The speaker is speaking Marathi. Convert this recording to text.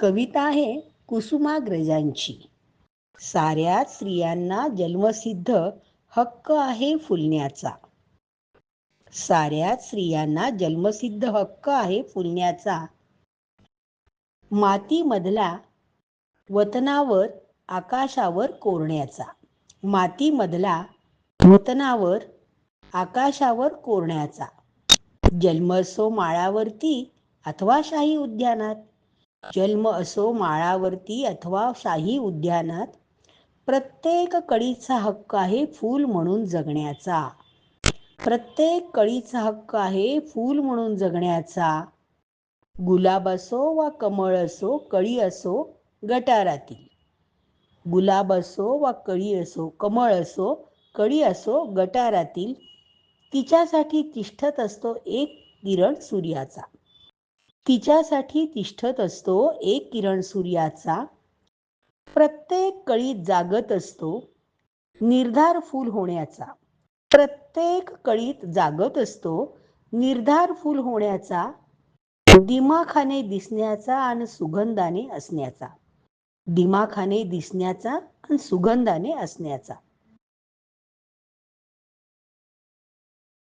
कविता आहे कुसुमाग्रजांची. साऱ्या स्त्रियांना जन्मसिद्ध हक्क आहे फुलण्याचा. साऱ्या स्त्रियांना जन्मसिद्ध हक्क आहे फुलण्याचा. मातीमधला वतनावर आकाशावर कोरण्याचा. मातीमधला वतनावर आकाशावर कोरण्याचा. जन्मसो माळावरती अथवा शाही उद्यानात. जन्म असो माळावरती अथवा शाही उद्यानात प्रत्येक कळीचा हक्क आहे फूल म्हणून जगण्याचा. प्रत्येक कळीचा हक्क आहे फूल म्हणून जगण्याचा. गुलाब असो वा कमळ असो कळी असो गटारातील. गुलाब असो वा कळी असो कमळ असो कळी असो गटारातील. तिच्यासाठी तिष्ठत असतो एक किरण सूर्याचा. तिच्यासाठी तिष्ठत असतो एक किरण सूर्याचा. प्रत्येक कळीत जागत असतो. निर्धार फूल होण्याचा. प्रत्येक कळीत जागत असतो. निर्धार फूल होण्याचा. दिमाखाने दिसण्याचा आणि सुगंधाने असण्याचा. दिमाखाने दिसण्याचा आणि सुगंधाने असण्याचा.